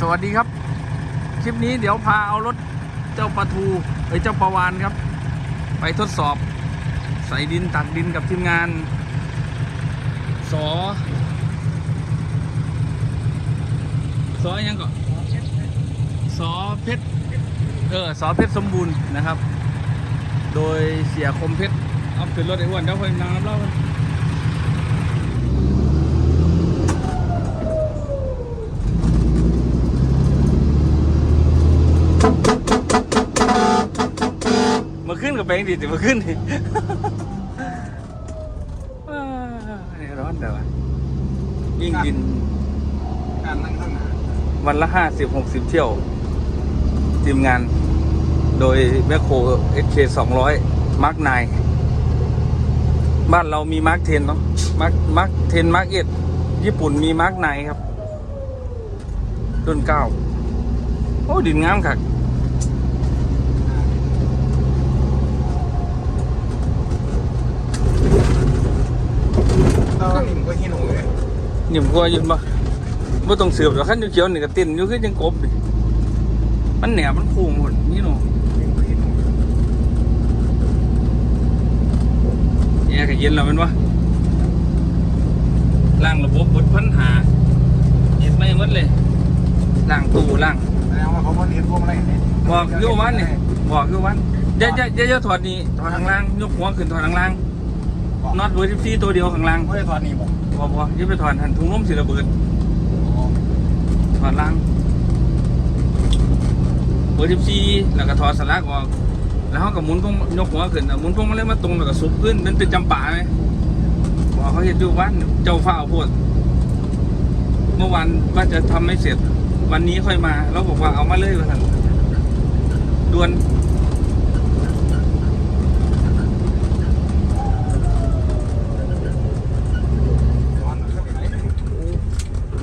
สวัสดีครับ คลิปนี้เดี๋ยวพาเอารถเจ้าปลาทูเอ้ยเจ้าปลาวานครับ ไปทดสอบ ใส่ดินตักดินกับทีมงาน สอ สอยังก่อนสอเพชรเออสอเพชรสมบูรณ์นะครับ โดยเสียคมเพชรเอาขึ้นรถไอ้อ้วนเดี๋ยวค่อยน้ำเล่า กันมาขึ้นกับแบงค์ดิแต่มาขึ้นดิว้าวนี่ร้อนเดี๋ยวะยิ่งดินการนั่งข้างหน้าวันละห้าสิบหกสิบเที่ยว ทีมงาน โดยแมคโครเอสเคสองร้อยมาร์กไนบ้านเรามีมาร์กเทนเนาะมาร์กมาร์กเทนมาร์กเอ็ดญี่ปุ่นมีมาร์กไนครับรุ่นเก้าโอ้ดินงามคักเราก็นิ่มก็หิ้หนูเลยนิ่มกว่าอยืนบ่บ่ต้องเสือบหรอกขั้นเขียวๆนี่ก็เต้นอยู่คือจังกบดิมันแหนบมันคูงหมดนี่เนาะนิ่มก็หิ้หนูแอร์ก็เย็นแล้วแมันวะล้างระบบบดปัญหาเฮ็ดไม่หมดเลยล้างตู้ล้างแสดงว่าเขาก็เรียนพวกอะไรเนี่ยบอกอยู่วันนี่บอกอยู่วันอย่าอย่าอย่าอย่าถอดนี่ถอดข้างล่างยกหัวขึ้นถอดข้างล่าง น็อตเบอร์14ตัวเดียวข้างล่างไม่ได้ถอดนี่บอกบ่บ่อย่าไปถอดหันถุงลมสิระเบิดถอดล่างเบอร์14แล้วก็ถอดสลักออกแล้วเขาก็หมุนพวงยกหัวขึ้นน่ะหมุนพวงมาเลยมาตรงแล้วก็ซุบขึ้นเป็นเป็นจำปาไหมบอกเขาเห็นอยู่วันเจ้าฟ้าโพดเมื่อวานว่าจะทำไม่เสร็จ วันนี้ค่อยมา แล้วบอกว่าเอามาเลยว่าสั่นด่วน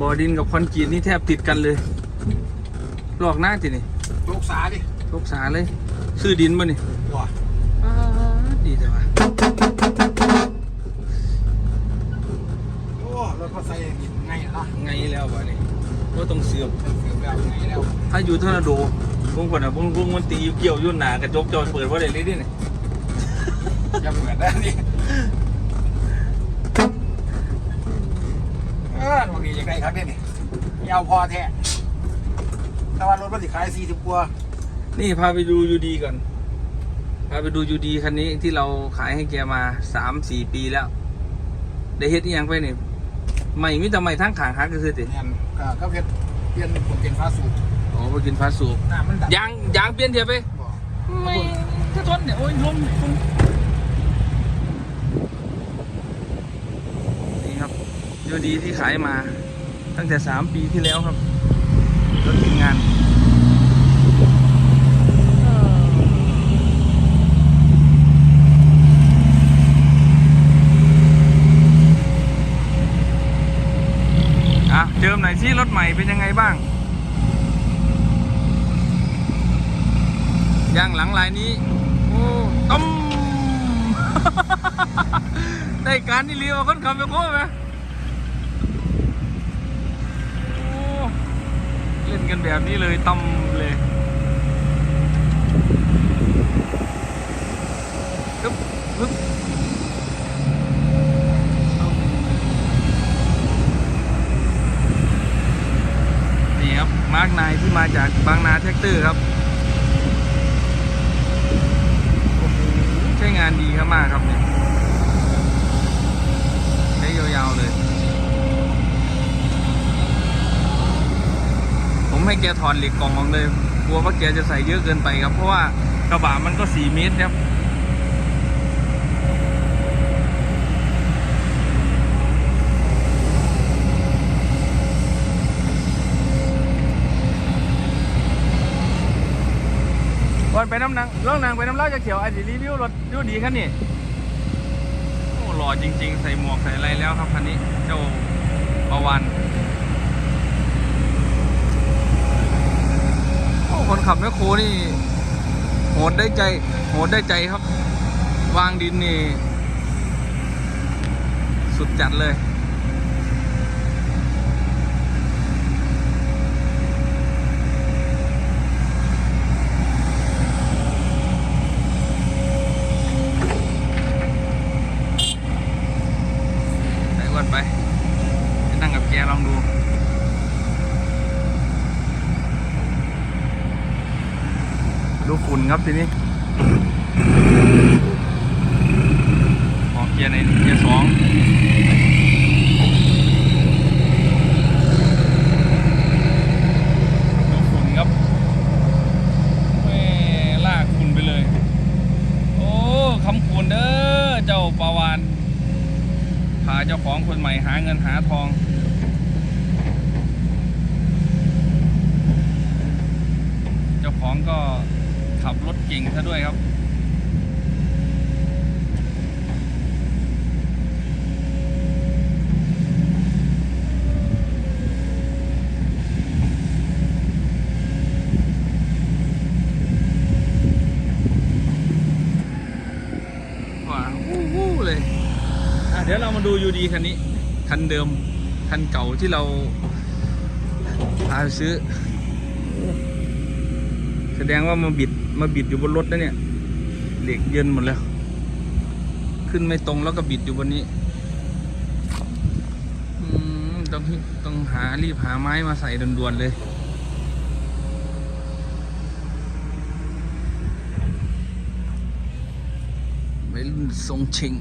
บอดินกับคอนกรีตนี่แทบติดกันเลยลอกหน้าทีนี่ลูกสาดิทุกสาเลย ซื้อดินมานี่ว้าอ้าดีแต่ว่าโอ้รถก็ใส่ไงล่ะไงแล้ววะนี่ว่าต้องเสือบเสือแบบไงแล้วถ้าอยู่ทอร์นาโดพวกคนอะพวกพวกมันตีอยู่เกี่ยวยุ่นหนากระจกจอเปิดว่าได้เลยดิเนี่ยจะเหมือน ได้นี่เออบางทียังไงครับเนี่ยนี่ยาวพอแท้แต่ว่ารถมันสิขายสี่สิบกว่านี่พาไปดูยูดีก่อน พาไปดูยูดีคันนี้ที่เราขายให้แกมาสามสี่ปีแล้ว ได้เฮ็ดอีหยังไปนี่ไม่มิแต่ไม่ทั้งขางฮักก็คือติเนี่ยก็ก็เพชรเปลี่ยนผมเป็นฟ้าสูบโอ้ไปกินฟาสต์ฟูดหน้ามันดับยางยางเปลี่ยนเทียบไปบอกไม่ถ้าทนเนี่ยโอ้ยลมลมนี่ครับ ยูดีที่ขายมาตั้งแต่สามปีที่แล้วครับรถทีมงานอะเจิมหน่อยสิรถใหม่เป็นยังไงบ้างยางหลังลายนี้ โอ้ต้มได้การนี่เรียวคนขับไปโค้ไหม เล่นกันแบบนี้เลยต้มเลยปึ๊บปึ๊บนี่ครับ มาร์กนายที่มาจากบางนาแท็กเตอร์ครับโอ้โหใช้งานดีครับมากครับเนี่ยใช้ยาวๆเลย ผม ให้แกถอนเหล็กกล่องออกเลยกลัวว่าแกจะใส่เยอะเกินไปครับ เพราะว่ากระบะมันก็สี่เมตรครับก่อนไปน้ำนางล่องนางไปน้ำเล่าจะเขียวไอ้สิรีวิวรถดูดีคันนี้โอ้หล่อจริง ๆ ใส่หมวกใส่อะไรแล้วครับคันนี้เจ้าประวันโอ้ คนขับแมคโครนี่ โหดได้ใจ โหดได้ใจครับ วางดินนี่ สุดจัดเลย ฝุ่นครับทีนี้ออกเกียร์ในเกียร์สองดูฝุ่นครับแม่ลากฝุ่นไปเลย โอ้คำคุณเด้อเจ้าปาวานพาเจ้าของคนใหม่หาเงินหาทองเจ้าของก็ ขับรถเก่งซะด้วยครับว้าววู้วู้เลยเดี๋ยวเรามาดูยูดีคันนี้ คันเดิม คันเก่าที่เราพาซื้อ แสดงว่ามาบิด มาบิดอยู่บนรถนะเนี่ยเหล็กเยินหมดแล้ว ขึ้นไม่ตรงแล้วก็บิดอยู่บนนี้ต้องต้องหารีบหาไม้มาใส่ด่วนๆเลยวัยรุ่นทรงเชง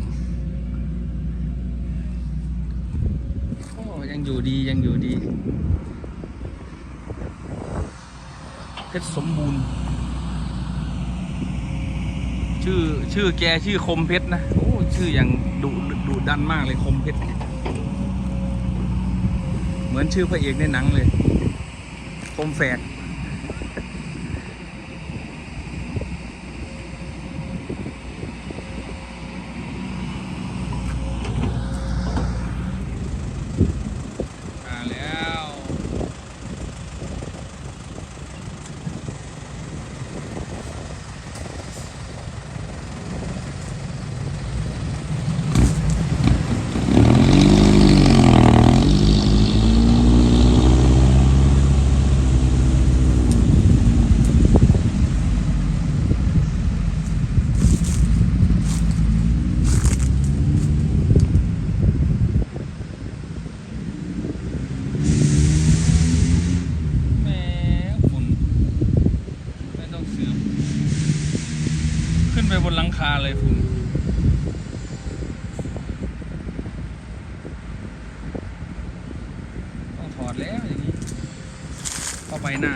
โอ้ยังอยู่ดียังอยู่ดีเพชรสมบูรณ์ ชื่อชื่อแกชื่อคมเพชรนะโอ้ชื่ออย่างดุดุดันมากเลยคมเพชรเหมือนชื่อพระเอกในหนังเลย คมแฝก มาแล้ว แหมฝุ่นไม่ต้องซื้อขึ้นไปบนหลังคาเลยฝุ่นต้องถอดแล้วอย่างนี้ ไปหน้า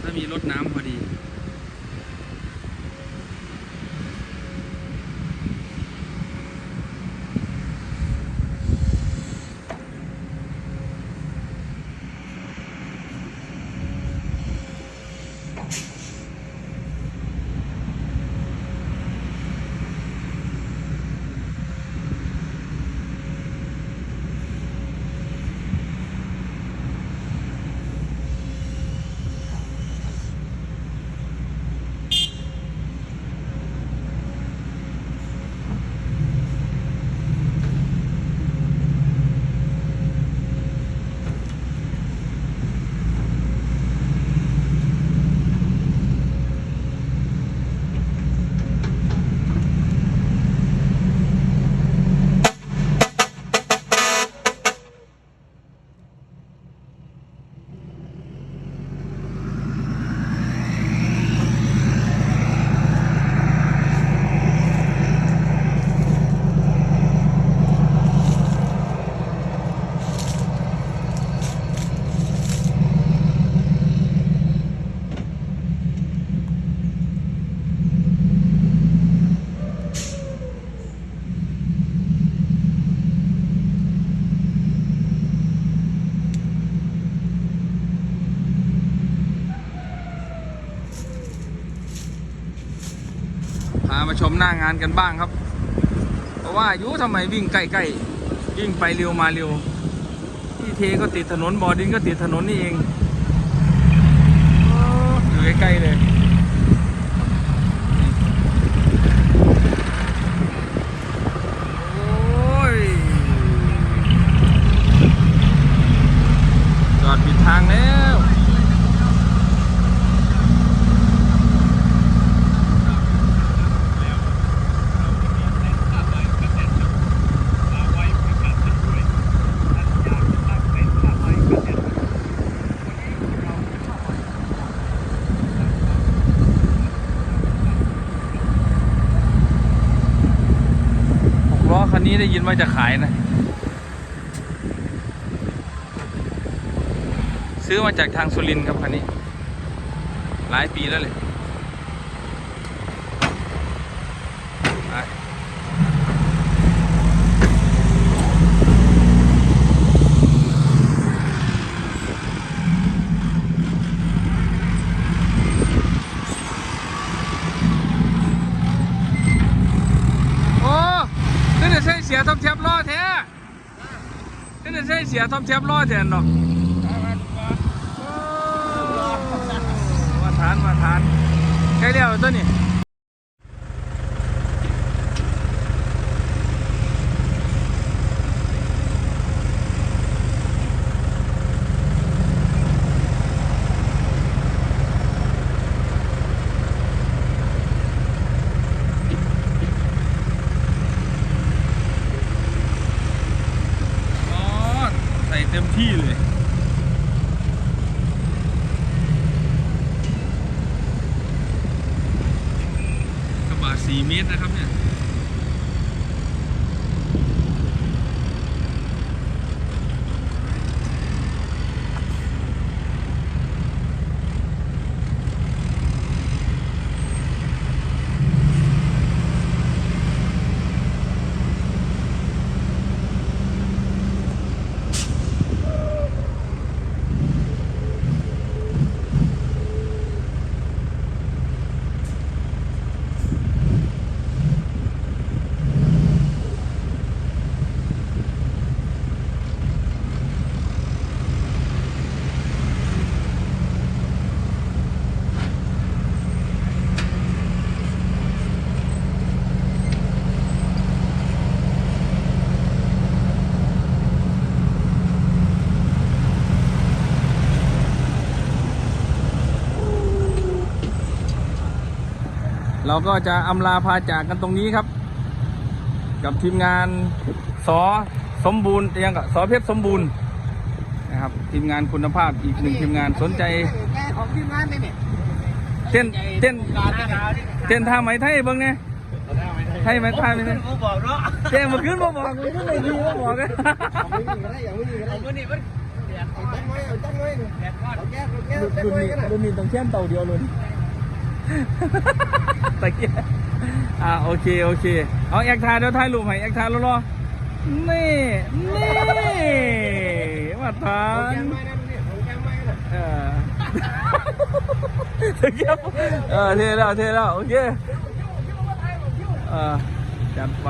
ถ้ามีรถน้ำพอดีามาชมหน้างานกันบ้างครับ เพราะว่าอายุทำไมวิ่งใกล้ๆวิ่งไปเร็วมาเร็วที่เทก็ติดถนนบอดินก็ติดถนนนี่เองอยู่ใกล้ๆเลยโอ้ยจอดปิดทางแล้ว เนี้ได้ ยินว่าจะขายนะ ซื้อมาจากทางสุรินครับคันนี้ หลายปีแล้วเลยไปโอ้นี่จะใช่เสียทอมแทบล้อแท้นี่จะใช่เสียทอมแทบล้อแทนเนาะมาทานมาทานใกล้แล้วตัวนี้อ๋อใส่เต็มที่เลย กระบะสี่เมตรนะครับเนี่ย เราก็จะอำลาพาจากกันตรงนี้ครับ กับทีมงานสอสมบูรณ์ยังกับสอเพชรสมบูรณ์นะครับ ทีมงานคุณภาพอีกหนึ่งทีมงานสนใจแกของทีมงานนี่นี่เต้นเต้นการนี่นี่เต้นท่าไหมไทยเบิ้งเนี่ยไทยไหมไทยไหมเนี่ยกูบอกเนาะเต้นมาขึ้นมาบอกเลยขึ้นเลยดีมาบอกเลยเอาไม่มีก็ได้อย่างไม่มีก็ได้เอานี่มันเอาตั้งไว้เอาตั้งไว้แกะเอาแก้เอาแก้เอาตั้งไว้กันนะรุ่นนี้ต้องเชื่อมเต่าเดียวเลย ตะเกียบอ่าโอเคโอเค เอาแอคทายเดี๋ยวถ่ายรูปให้แอคทายรอๆนี่นี่มาทานเออตะเกียบเออเทแล้วเทแล้วโอเคเออจัดไป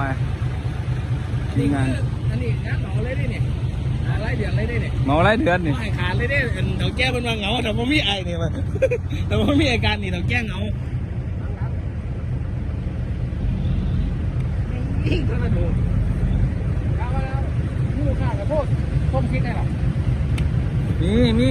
ทีมงานอันนี้งานเหงาเลยดิเนี่ย อะไรเดือดเลยดิเนี่ยเมาไรเดือนนี่ไม่ขาดเลยดิเดี๋ยวแก้เป็นว่าเหงาแต่ผมมีไอเนี่ยมันแต่ผมมีอาการนี่เดี๋ยวแก้เหงายิ่งเท่านั้นดูเอาแล้วมูข้ากับพวกผมคิดได้หรอมีมี